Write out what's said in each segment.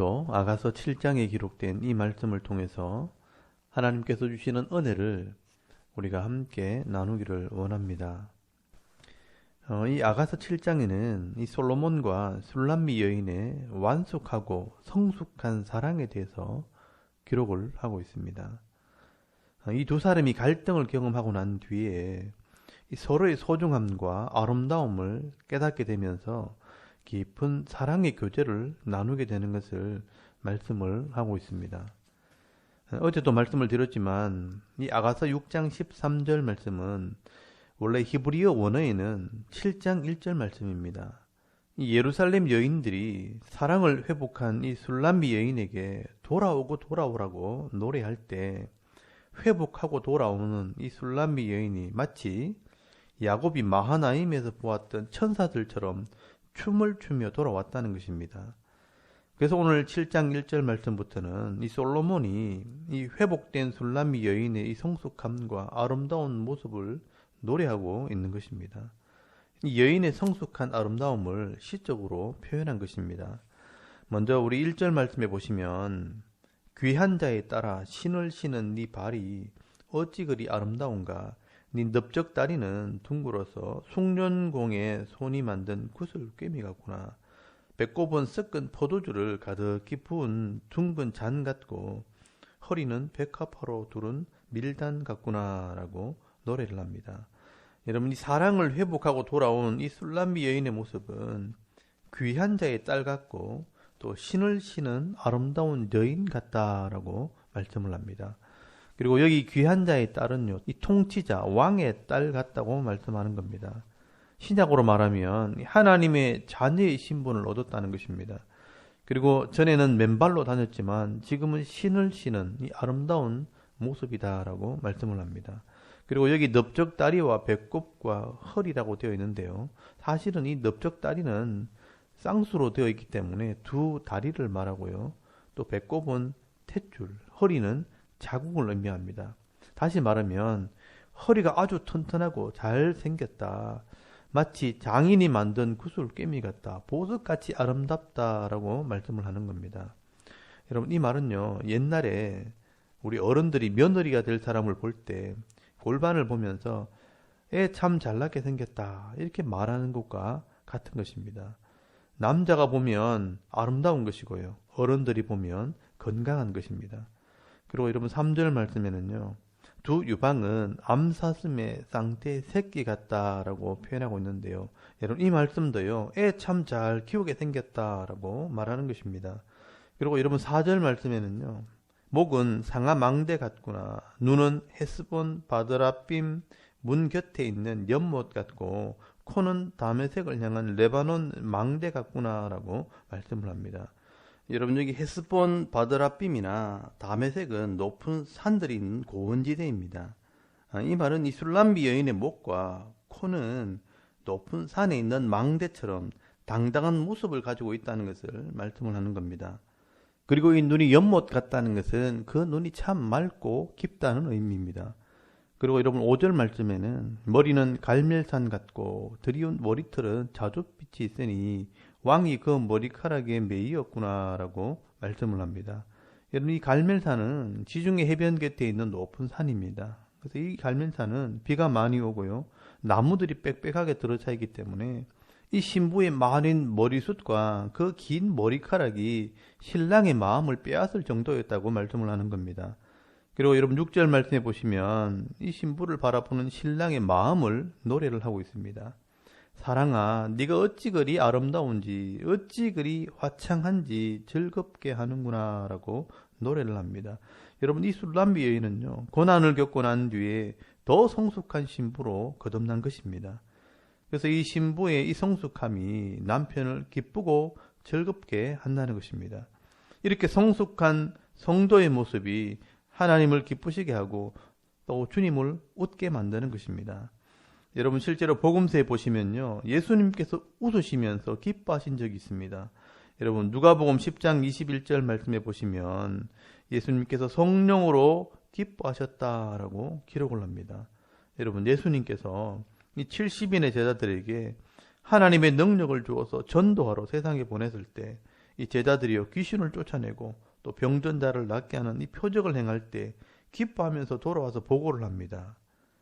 오늘도 아가서 7장에 기록된 이 말씀을 통해서 하나님께서 주시는 은혜를 우리가 함께 나누기를 원합니다. 어, 이 아가서 7장에는 이 솔로몬과 술람미 여인의 완숙하고 성숙한 사랑에 대해서 기록을 하고 있습니다. 어, 이두 사람이 갈등을 경험하고 난 뒤에 서로의 소중함과 아름다움을 깨닫게 되면서 깊은 사랑의 교제를 나누게 되는 것을 말씀을 하고 있습니다. 어제도 말씀을 드렸지만 이 아가서 6장 13절 말씀은 원래 히브리어 원어에는 7장 1절 말씀입니다. 이 예루살렘 여인들이 사랑을 회복한 이 술람미 여인에게 돌아오고 돌아오라고 노래할 때 회복하고 돌아오는 이 술람미 여인이 마치 야곱이 마하나임에서 보았던 천사들처럼 춤을 추며 돌아왔다는 것입니다. 그래서 오늘 7장 1절 말씀부터는 이 솔로몬이 이 회복된 술람미 여인의 이 성숙함과 아름다운 모습을 노래하고 있는 것입니다. 이 여인의 성숙한 아름다움을 시적으로 표현한 것입니다. 먼저 우리 1절 말씀해 보시면 귀한 자에 따라 신을 신은 네 발이 어찌 그리 아름다운가 네 넓적 다리는 둥글어서 숭년공에 손이 만든 구슬 꿰미 같구나 배꼽은 섞은 포도주를 가득히 부은 둥근 잔 같고 허리는 백합화로 두른 밀단 같구나라고 노래를 합니다. 여러분 이 사랑을 회복하고 돌아온 이 술람미 여인의 모습은 귀한 자의 딸 같고 또 신을 신은 아름다운 여인 같다라고 말씀을 합니다. 그리고 여기 귀한 자의 딸은요, 이 통치자 왕의 딸 같다고 말씀하는 겁니다. 신약으로 말하면 하나님의 자녀의 신분을 얻었다는 것입니다. 그리고 전에는 맨발로 다녔지만 지금은 신을 신은 이 아름다운 모습이다라고 말씀을 합니다. 그리고 여기 넓적 다리와 배꼽과 허리라고 되어 있는데요. 사실은 이 넓적 다리는 쌍수로 되어 있기 때문에 두 다리를 말하고요. 또 배꼽은 탯줄, 허리는 자국을 의미합니다. 다시 말하면 허리가 아주 튼튼하고 잘 생겼다. 마치 장인이 만든 구슬깨미 같다. 보석같이 아름답다라고 말씀을 하는 겁니다. 여러분 이 말은요. 옛날에 우리 어른들이 며느리가 될 사람을 볼 때 골반을 보면서 애 참 잘나게 생겼다. 이렇게 말하는 것과 같은 것입니다. 남자가 보면 아름다운 것이고요. 어른들이 보면 건강한 것입니다. 그리고 여러분 3절 말씀에는요. 두 유방은 암사슴의 쌍태 새끼 같다라고 표현하고 있는데요. 여러분 이 말씀도요. 애 참 잘 키우게 생겼다라고 말하는 것입니다. 그리고 여러분 4절 말씀에는요. 목은 상아 망대 같구나. 눈은 헤스본 바드라빔 문 곁에 있는 연못 같고 코는 담의색을 향한 레바논 망대 같구나라고 말씀을 합니다. 여러분 여기 헤스본 바드라빔이나 다메색은 높은 산들이 있는 고원지대입니다. 아, 이 말은 이 술람비 여인의 목과 코는 높은 산에 있는 망대처럼 당당한 모습을 가지고 있다는 것을 말씀을 하는 겁니다. 그리고 이 눈이 연못 같다는 것은 그 눈이 참 맑고 깊다는 의미입니다. 그리고 여러분 5절 말씀에는 머리는 갈멜산 같고 드리운 머리털은 자줏빛이 있으니 왕이 그 머리카락에 매이었구나라고 말씀을 합니다. 여러분 이 갈멜산은 지중해 해변 곁에 있는 높은 산입니다. 그래서 이 갈멜산은 비가 많이 오고요. 나무들이 빽빽하게 들어차 있기 때문에 이 신부의 많은 머리숱과 그 긴 머리카락이 신랑의 마음을 빼앗을 정도였다고 말씀을 하는 겁니다. 그리고 여러분 6절 말씀해 보시면 이 신부를 바라보는 신랑의 마음을 노래를 하고 있습니다. 사랑아, 네가 어찌 그리 아름다운지, 어찌 그리 화창한지 즐겁게 하는구나라고 노래를 합니다. 여러분 이 술람비 여인은요 고난을 겪고 난 뒤에 더 성숙한 신부로 거듭난 것입니다. 그래서 이 신부의 이 성숙함이 남편을 기쁘고 즐겁게 한다는 것입니다. 이렇게 성숙한 성도의 모습이 하나님을 기쁘시게 하고 또 주님을 웃게 만드는 것입니다. 여러분 실제로 복음서에 보시면요. 예수님께서 웃으시면서 기뻐하신 적이 있습니다. 여러분 누가복음 10장 21절 말씀해 보시면 예수님께서 성령으로 기뻐하셨다라고 기록을 합니다. 여러분 예수님께서 이 70인의 제자들에게 하나님의 능력을 주어서 전도하러 세상에 보냈을 때 이 제자들이요 귀신을 쫓아내고 또 병든 자를 낫게 하는 이 표적을 행할 때 기뻐하면서 돌아와서 보고를 합니다.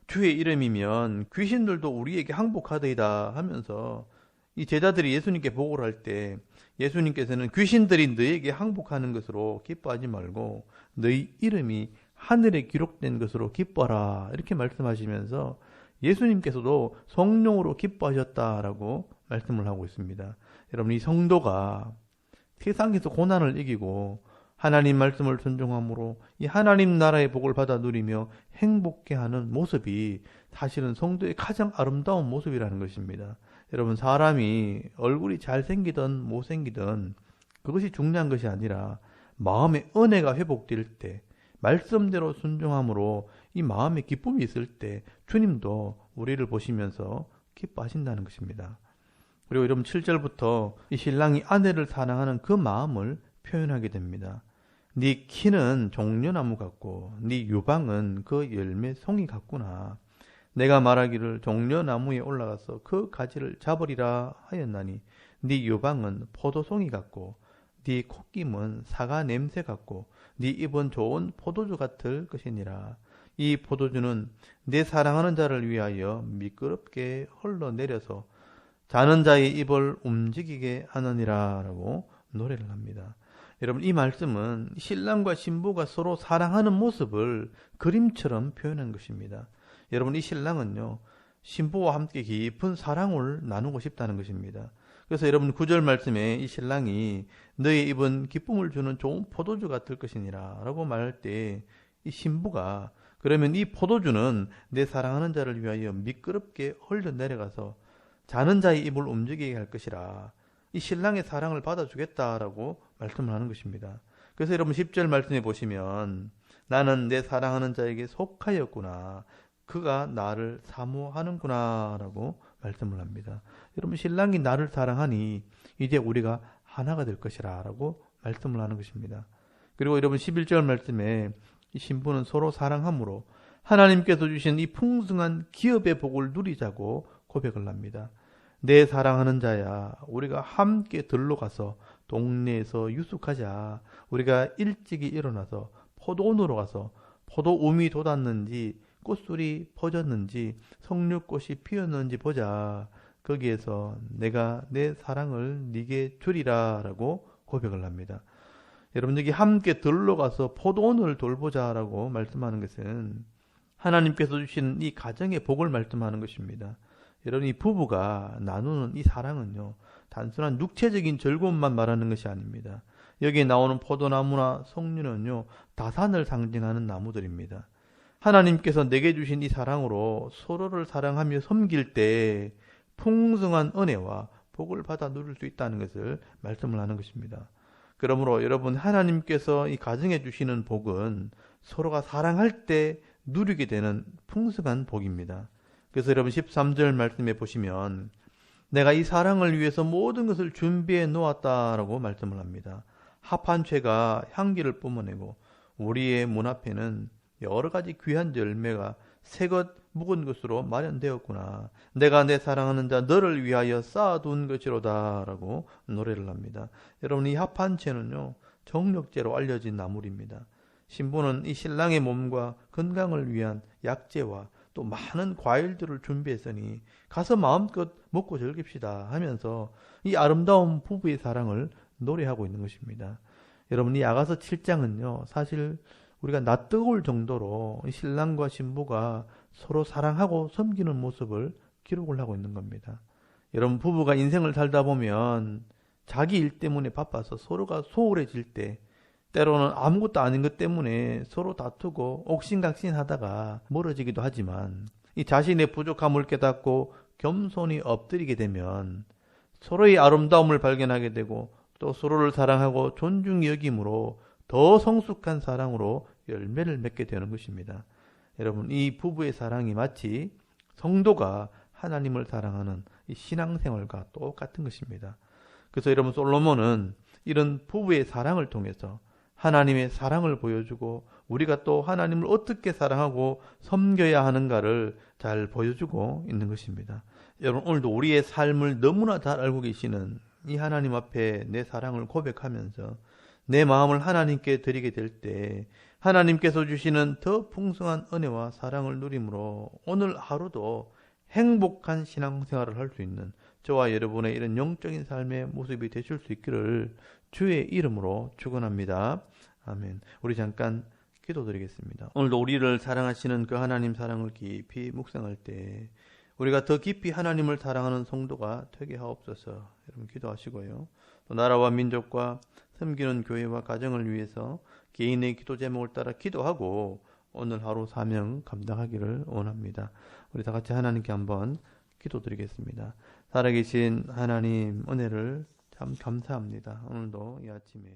주의 이름이면 귀신들도 우리에게 항복하더이다 하면서 이 제자들이 예수님께 보고를 할 때 예수님께서는 귀신들이 너에게 항복하는 것으로 기뻐하지 말고 너희 이름이 하늘에 기록된 것으로 기뻐라 이렇게 말씀하시면서 예수님께서도 성령으로 기뻐하셨다라고 말씀을 하고 있습니다. 여러분 이 성도가 세상에서 고난을 이기고 하나님 말씀을 순종함으로 이 하나님 나라의 복을 받아 누리며 행복해 하는 모습이 사실은 성도의 가장 아름다운 모습이라는 것입니다. 여러분 사람이 얼굴이 잘생기든 못생기든 그것이 중요한 것이 아니라 마음의 은혜가 회복될 때 말씀대로 순종함으로 이 마음의 기쁨이 있을 때 주님도 우리를 보시면서 기뻐하신다는 것입니다. 그리고 여러분 7절부터 이 신랑이 아내를 사랑하는 그 마음을 표현하게 됩니다. 네 키는 종려나무 같고 네 유방은 그 열매 송이 같구나. 내가 말하기를 종려나무에 올라가서 그 가지를 잡으리라 하였나니 네 유방은 포도송이 같고 네 콧김은 사과 냄새 같고 네 입은 좋은 포도주 같을 것이니라. 이 포도주는 내 사랑하는 자를 위하여 미끄럽게 흘러내려서 자는 자의 입을 움직이게 하느니라라고 노래를 합니다. 여러분 이 말씀은 신랑과 신부가 서로 사랑하는 모습을 그림처럼 표현한 것입니다. 여러분 이 신랑은요 신부와 함께 깊은 사랑을 나누고 싶다는 것입니다. 그래서 여러분 구절 말씀에 이 신랑이 너의 입은 기쁨을 주는 좋은 포도주 같을 것이니라 라고 말할 때 이 신부가 그러면 이 포도주는 내 사랑하는 자를 위하여 미끄럽게 흘러내려가서 자는 자의 입을 움직이게 할 것이라 이 신랑의 사랑을 받아주겠다라고 말씀을 하는 것입니다. 그래서 여러분 10절 말씀해 보시면 나는 내 사랑하는 자에게 속하였구나. 그가 나를 사모하는구나 라고 말씀을 합니다. 여러분 신랑이 나를 사랑하니 이제 우리가 하나가 될 것이라 라고 말씀을 하는 것입니다. 그리고 여러분 11절 말씀에 이 신부는 서로 사랑함으로 하나님께서 주신 이 풍성한 기업의 복을 누리자고 고백을 합니다. 내 사랑하는 자야, 우리가 함께 들러 가서 동네에서 유숙하자. 우리가 일찍이 일어나서 포도원으로 가서 포도 우미 돋았는지 꽃술이 퍼졌는지 석류꽃이 피었는지 보자. 거기에서 내가 내 사랑을 네게 주리라라고 고백을 합니다. 여러분 여기 함께 들러 가서 포도원을 돌보자라고 말씀하는 것은 하나님께서 주신 이 가정의 복을 말씀하는 것입니다. 여러분 이 부부가 나누는 이 사랑은요 단순한 육체적인 즐거움만 말하는 것이 아닙니다. 여기에 나오는 포도나무나 석류는요 다산을 상징하는 나무들입니다. 하나님께서 내게 주신 이 사랑으로 서로를 사랑하며 섬길 때 풍성한 은혜와 복을 받아 누릴 수 있다는 것을 말씀을 하는 것입니다. 그러므로 여러분 하나님께서 이 가정에 주시는 복은 서로가 사랑할 때 누리게 되는 풍성한 복입니다. 그래서 여러분 13절 말씀에 보시면 내가 이 사랑을 위해서 모든 것을 준비해 놓았다라고 말씀을 합니다. 합한 채가 향기를 뿜어내고 우리의 문 앞에는 여러 가지 귀한 열매가 새것 묵은 것으로 마련되었구나. 내가 내 사랑하는 자 너를 위하여 쌓아둔 것이로다라고 노래를 합니다. 여러분 이 합한채는요 정력제로 알려진 나물입니다. 신부는 이 신랑의 몸과 건강을 위한 약재와 또 많은 과일들을 준비했으니 가서 마음껏 먹고 즐깁시다 하면서 이 아름다운 부부의 사랑을 노래하고 있는 것입니다. 여러분 이 아가서 7장은요 사실 우리가 낯뜨거울 정도로 신랑과 신부가 서로 사랑하고 섬기는 모습을 기록을 하고 있는 겁니다. 여러분 부부가 인생을 살다 보면 자기 일 때문에 바빠서 서로가 소홀해질 때 때로는 아무것도 아닌 것 때문에 서로 다투고 옥신각신 하다가 멀어지기도 하지만 이 자신의 부족함을 깨닫고 겸손히 엎드리게 되면 서로의 아름다움을 발견하게 되고 또 서로를 사랑하고 존중히 여김으로 더 성숙한 사랑으로 열매를 맺게 되는 것입니다. 여러분, 이 부부의 사랑이 마치 성도가 하나님을 사랑하는 이 신앙생활과 똑같은 것입니다. 그래서 여러분, 솔로몬은 이런 부부의 사랑을 통해서 하나님의 사랑을 보여주고 우리가 또 하나님을 어떻게 사랑하고 섬겨야 하는가를 잘 보여주고 있는 것입니다. 여러분 오늘도 우리의 삶을 너무나 잘 알고 계시는 이 하나님 앞에 내 사랑을 고백하면서 내 마음을 하나님께 드리게 될 때 하나님께서 주시는 더 풍성한 은혜와 사랑을 누림으로 오늘 하루도 행복한 신앙생활을 할 수 있는 저와 여러분의 이런 영적인 삶의 모습이 되실 수 있기를 주의 이름으로 축원합니다. 아멘. 우리 잠깐 기도드리겠습니다. 오늘도 우리를 사랑하시는 그 하나님 사랑을 깊이 묵상할 때 우리가 더 깊이 하나님을 사랑하는 성도가 되게 하옵소서. 여러분 기도하시고요. 또 나라와 민족과 섬기는 교회와 가정을 위해서 개인의 기도 제목을 따라 기도하고 오늘 하루 사명 감당하기를 원합니다. 우리 다 같이 하나님께 한번 기도드리겠습니다. 살아계신 하나님 은혜를 참 감사합니다. 오늘도 이 아침에